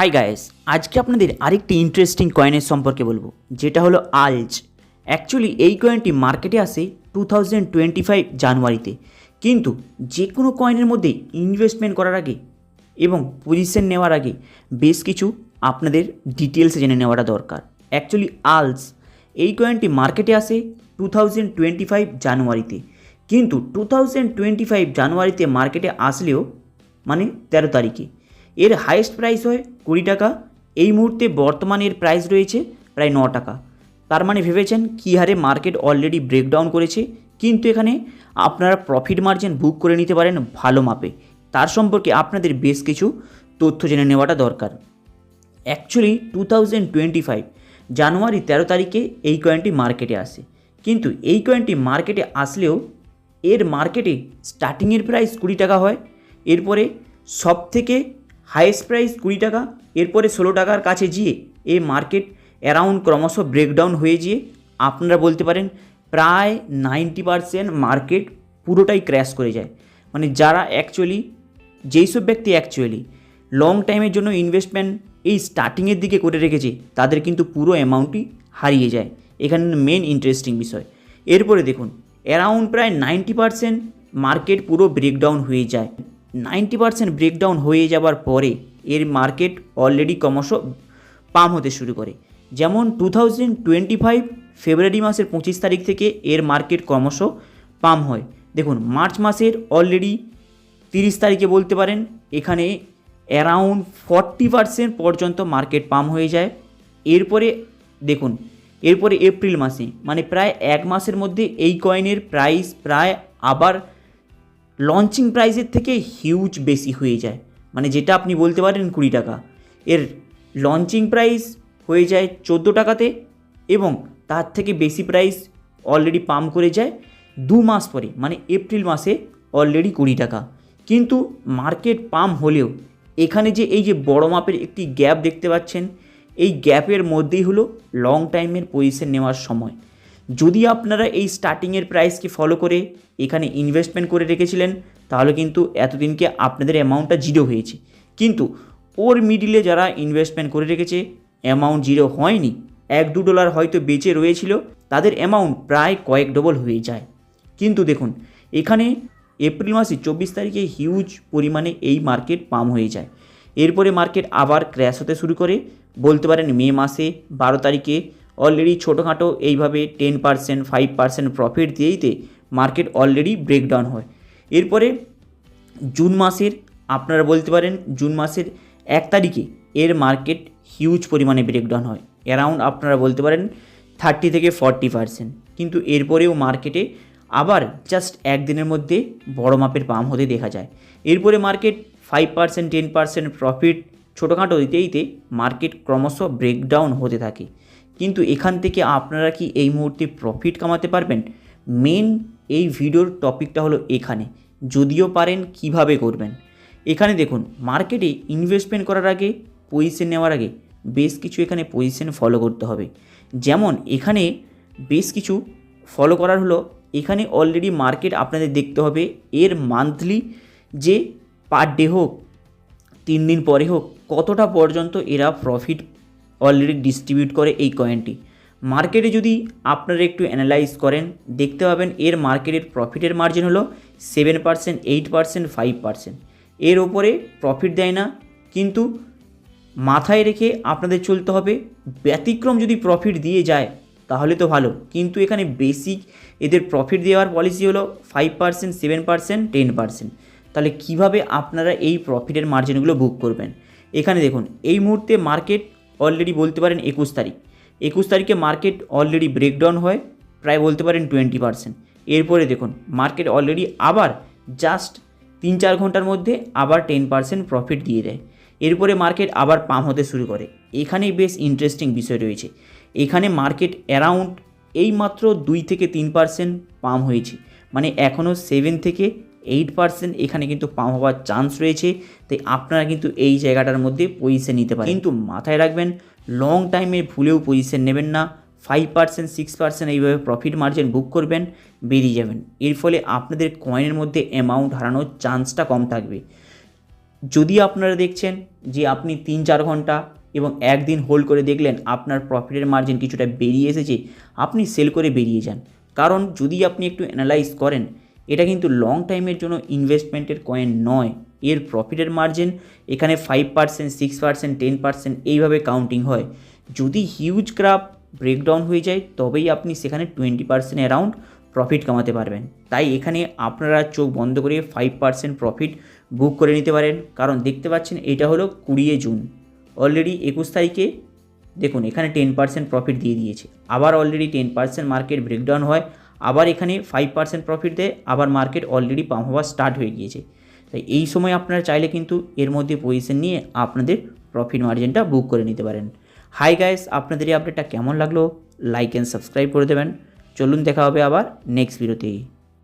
High guys আজকে আপনাদের আরেকটি ইন্টারেস্টিং কয়েনের সম্পর্কে বলব, যেটা হলো আলজ। অ্যাকচুয়ালি এই কয়েনটি মার্কেটে আসে টু থাউজেন্ড টোয়েন্টি ফাইভ জানুয়ারিতে। কিন্তু যে কোনো কয়েনের মধ্যে ইনভেস্টমেন্ট করার আগে এবং পজিশন নেওয়ার আগে বেশ কিছু আপনাদের ডিটেলসে জেনে নেওয়াটা দরকার। অ্যাকচুয়ালি আলস এই কয়েনটি মার্কেটে আসে টু থাউজেন্ড টোয়েন্টি ফাইভ জানুয়ারিতে। কিন্তু টু থাউজেন্ড টোয়েন্টি ফাইভ জানুয়ারিতে মার্কেটে আসলেও মানে তেরো তারিখে। এর হাইয়েস্ট প্রাইস হয় কুড়ি টাকা। এই মুহূর্তে বর্তমানে এর প্রাইস রয়েছে প্রায় ন টাকা। তার মানে ভেবেছেন কী হারে মার্কেট অলরেডি ব্রেকডাউন করেছে, কিন্তু এখানে আপনারা প্রফিট মার্জিন বুক করে নিতে পারেন ভালো মাপে। তার সম্পর্কে আপনাদের বেশ কিছু তথ্য জেনে নেওয়াটা দরকার। Actually two thousand twenty five January তেরো তারিখে এই কয়েনটি মার্কেটে আসে। কিন্তু এই কয়েনটি মার্কেটে আসলেও এর মার্কেটে স্টার্টিংয়ের প্রাইস কুড়ি টাকা হয়। এরপরে সব থেকে হাইয়েস্ট প্রাইস কুড়ি টাকা, এরপরে ষোলো টাকার কাছে গিয়ে এই মার্কেট অ্যারাউন্ড ক্রমশ ব্রেকডাউন হয়ে গিয়ে আপনারা বলতে পারেন প্রায় নাইনটি পারসেন্ট মার্কেট পুরোটাই ক্র্যাশ করে যায়। মানে যারা অ্যাকচুয়ালি যেই সব ব্যক্তি অ্যাকচুয়ালি লং টাইমের জন্য ইনভেস্টমেন্ট এই স্টার্টিংয়ের দিকে করে রেখেছে, তাদের কিন্তু পুরো অ্যামাউন্টই হারিয়ে যায়। এখানে মেন ইন্টারেস্টিং বিষয়। এরপরে দেখুন অ্যারাউন্ড প্রায় নাইনটি পারসেন্ট মার্কেট পুরো ব্রেকডাউন হয়ে যায়। নাইনটি পারসেন্ট ব্রেকডাউন হয়ে যাওয়ার পরে এর মার্কেট অলরেডি ক্রমশ পাম হতে শুরু করে। যেমন two thousand twenty five February মাসের পঁচিশ তারিখ থেকে এর মার্কেট ক্রমশ পাম হয়। দেখুন, মার্চ মাসের অলরেডি তিরিশ তারিখে বলতে পারেন, এখানে অ্যারাউন্ড ফর্টি পারসেন্ট পর্যন্ত মার্কেট পাম হয়ে যায়। এরপরে দেখুন, এরপরে এপ্রিল মাসে মানে প্রায় এক মাসের মধ্যে এই কয়েনের প্রাইস প্রায় আবার লঞ্চিং প্রাইসের থেকে হিউজ বেশি হয়ে যায়। মানে যেটা আপনি বলতে পারেন কুড়ি টাকা। এর লঞ্চিং প্রাইস হয়ে যায় চোদ্দ টাকাতে এবং তার থেকে বেশি প্রাইস অলরেডি পাম্প করে যায় দু মাস পরে মানে এপ্রিল মাসে অলরেডি কুড়ি টাকা। কিন্তু মার্কেট পাম্প হলেও এখানে যে এই যে বড় মাপের একটি গ্যাপ দেখতে পাচ্ছেন, এই গ্যাপের মধ্যেই হলো লং টাইমের পজিশন নেওয়ার সময়। যদি আপনারা এই স্টার্টিংয়ের প্রাইসকে ফলো করে এখানে ইনভেস্টমেন্ট করে রেখেছিলেন, তাহলে কিন্তু এতদিনকে আপনাদের অ্যামাউন্টটা জিরো হয়েছে। কিন্তু ওর মিডিলে যারা ইনভেস্টমেন্ট করে রেখেছে অ্যামাউন্ট জিরো হয়নি, এক দু ডলার হয়তো বেঁচে রয়েছিল, তাদের অ্যামাউন্ট প্রায় কয়েক ডবল হয়ে যায়। কিন্তু দেখুন, এখানে এপ্রিল মাসে চব্বিশ তারিখে হিউজ পরিমাণে এই মার্কেট পাম হয়ে যায়। এরপরে মার্কেট আবার ক্র্যাশ হতে শুরু করে, বলতে পারেন মে মাসে বারো তারিখে অলরেডি ছোটোখাটো এইভাবে ten percent five percent profit দিয়েইতে market already breakdown হয়। এরপরে জুন মাসের, আপনারা বলতে পারেন জুন মাসের এক তারিখে এর মার্কেট হিউজ পরিমাণে ব্রেকডাউন হয়। অ্যারাউন্ড আপনারা বলতে পারেন থার্টি থেকে ফর্টি পার্সেন্ট কিন্তু এরপরেও মার্কেটে আবার জাস্ট একদিনের মধ্যে বড় মাপের পাম হতে দেখা যায়। এরপরে market five percent ten percent profit ছোটোখাটো দিতে দিতে মার্কেট ক্রমশ ব্রেকডাউন হতে থাকে। কিন্তু এখান থেকে আপনারা কি এই মুহূর্তে প্রফিট কামাতে পারবেন? মেন এই ভিডিওর টপিকটা হলো এখানে। যদিও পারেন, কীভাবে করবেন? এখানে দেখুন মার্কেটে ইনভেস্টমেন্ট করার আগে পজিশন নেওয়ার আগে বেশ কিছু এখানে পজিশন ফলো করতে হবে। যেমন, এখানে বেশ কিছু ফলো করার হলো, এখানে অলরেডি মার্কেট আপনাদের দেখতে হবে এর মান্থলি যে পার ডে হোক, তিন দিন পরে হোক, কতটা পর্যন্ত এরা প্রফিট অলরেডি ডিস্ট্রিবিউট করে এই কয়েনটি মার্কেটে যদি আপনারা একটু অ্যানালাইজ করেন, দেখতে পাবেন এর মার্কেটের প্রফিটের মার্জিন হলো seven percent eight percent five percent এর ওপরে প্রফিট দেয় না, কিন্তু মাথায় রেখে আপনাদের চলতে হবে, ব্যতিক্রম যদি প্রফিট দিয়ে যায়, তাহলে তো ভালো। কিন্তু এখানে বেসিক এদের প্রফিট দেওয়ার পলিসি হলো five percent seven percent ten percent তাহলে কীভাবে আপনারা এই প্রফিটের মার্জিনগুলো বুক করবেন? এখানে দেখুন, এই মুহূর্তে মার্কেট অলরেডি বলতে পারেন একুশ তারিখ। একুশ তারিখে মার্কেট অলরেডি ব্রেকডাউন হয়, প্রায় বলতে পারেন টোয়েন্টি পার্সেন্ট এরপরে দেখুন মার্কেট অলরেডি আবার জাস্ট তিন চার ঘণ্টার মধ্যে আবার টেন পার্সেন্ট প্রফিট দিয়ে দেয়। এরপরে মার্কেট আবার পাম হতে শুরু করে। এখানেই বেশ ইন্টারেস্টিং বিষয় রয়েছে। এখানে মার্কেট অ্যারাউন্ড এই মাত্র দুই থেকে তিন পার্সেন্ট পাম হয়েছে। মানে এখনও সেভেন থেকে এইট পার্সেন্ট এখানে কিন্তু পাম হওয়ার চান্স রয়েছে, তাই আপনারা কিন্তু এই জায়গাটার মধ্যে পজিশন নিতে পারেন। কিন্তু মাথায় রাখবেন লং টাইমে ভুলেও পজিশন নেবেন না ফাইভ পার্সেন্ট সিক্স পার্সেন্ট এইভাবে প্রফিট মার্জিন বুক করবেন, বেরিয়ে যাবেন। এর ফলে আপনাদের কয়েনের মধ্যে অ্যামাউন্ট হারানোর চান্সটা কম থাকবে। যদি আপনারা দেখছেন যে আপনি তিন চার ঘণ্টা এবং একদিন হোল্ড করে দেখলেন আপনার প্রফিটের মার্জিন কিছুটা বেরিয়ে এসেছে, আপনি সেল করে বেরিয়ে যান। কারণ যদি আপনি একটু অ্যানালাইজ করেন এটা কিন্তু লং টাইমের জন্য ইনভেস্টমেন্টের কয়েন নয়। এর প্রফিটের মার্জিন এখানে five percent six percent ten percent এইভাবে কাউন্টিং হয়। যদি হিউজ ক্রাফ ব্রেকডাউন হয়ে যায়, তবেই আপনি সেখানে টোয়েন্টি পার্সেন্ট অ্যারাউন্ড প্রফিট কামাতে পারবেন। তাই এখানে আপনারা চোখ বন্ধ করে ফাইভ পার্সেন্ট প্রফিট বুক করে নিতে পারেন। কারণ দেখতে পাচ্ছেন এটা হলো কুড়িয়ে জুন। অলরেডি একুশ তারিখে দেখুন, এখানে টেন পার্সেন্ট প্রফিট দিয়ে দিয়েছে। আবার already ten percent market breakdown হয়। আবার এখানে ফাইভ পার্সেন্ট প্রফিট দেয়, আবার মার্কেট অলরেডি পাম্প হওয়া স্টার্ট হয়ে গিয়েছে। তাই এই সময় আপনারা চাইলে কিন্তু এর মধ্যে পজিশন নিয়ে আপনাদের প্রফিট মার্জিনটা বুক করে নিতে পারেন। হাই গাইস আপনাদের এই আপডেটটা কেমন লাগল? লাইক অ্যান্ড সাবস্ক্রাইব করে দেবেন। চলুন দেখা হবে আবার নেক্সট ভিডিওতেই